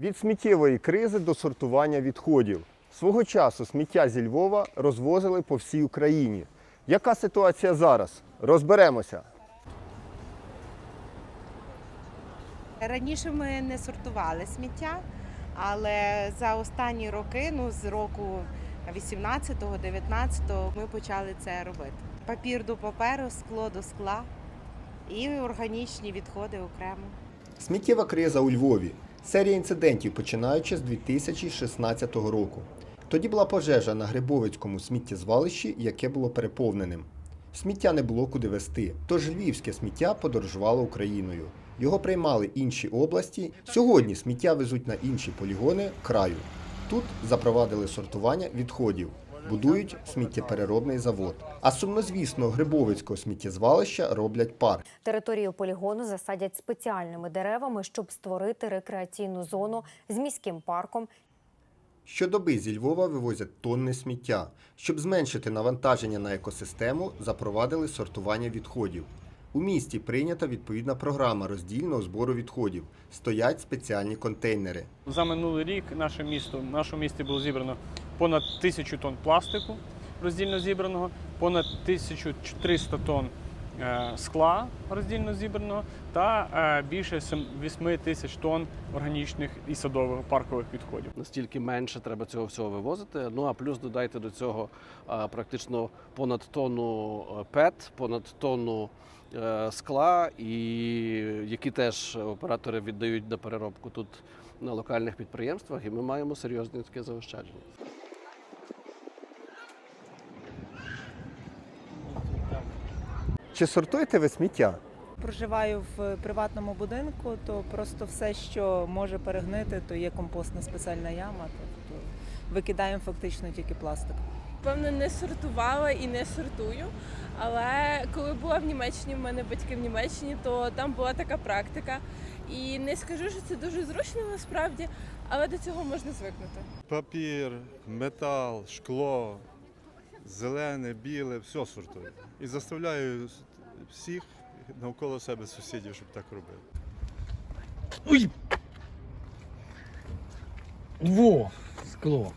Від сміттєвої кризи до сортування відходів. Свого часу сміття зі Львова розвозили по всій Україні. Яка ситуація зараз? Розберемося. Раніше ми не сортували сміття, але за останні роки, ну з року 18-го, 19-го, ми почали це робити. Папір до паперу, скло до скла і органічні відходи окремо. Сміттєва криза у Львові. Серія інцидентів, починаючи з 2016 року. Тоді була пожежа на Грибовицькому сміттєзвалищі, яке було переповненим. Сміття не було куди вести, тож львівське сміття подорожувало Україною. Його приймали інші області. Сьогодні сміття везуть на інші полігони краю. Тут запровадили сортування відходів, будують сміттєпереробний завод. А сумнозвісного Грибовицького сміттєзвалища роблять парк. Територію полігону засадять спеціальними деревами, щоб створити рекреаційну зону з міським парком Щодоби зі Львова вивозять тонни сміття. Щоб зменшити навантаження на екосистему, запровадили сортування відходів. У місті прийнята відповідна програма роздільного збору відходів. Стоять спеціальні контейнери. За минулий рік наше місто, в нашому місті було зібрано понад тисячу тонн пластику роздільно зібраного, понад 1300 тонн е, скла роздільно зібраного та е, більше 7 8 тисяч тонн органічних і садових паркових відходів. настільки менше треба цього всього вивозити. Ну а плюс додайте до цього практично понад тонну е, ПЕТ, понад тонну е, скла, і які теж оператори віддають на переробку тут на локальних підприємствах, і ми маємо серйозне таке заощадження. Чи сортуєте ви сміття? Проживаю в приватному будинку, то просто все, що може перегнити, то є компостна спеціальна яма. Тобто викидаємо фактично тільки пластик. Певно, не сортувала і не сортую. Але коли була в Німеччині, в мене батьки в Німеччині, то там була така практика. І не скажу, що це дуже зручно насправді, але до цього можна звикнути. Папір, метал, шкло, зелене, біле, все сортую. І заставляю всіх навколо себе сусідів, щоб так робили. Ой! Во! Скло.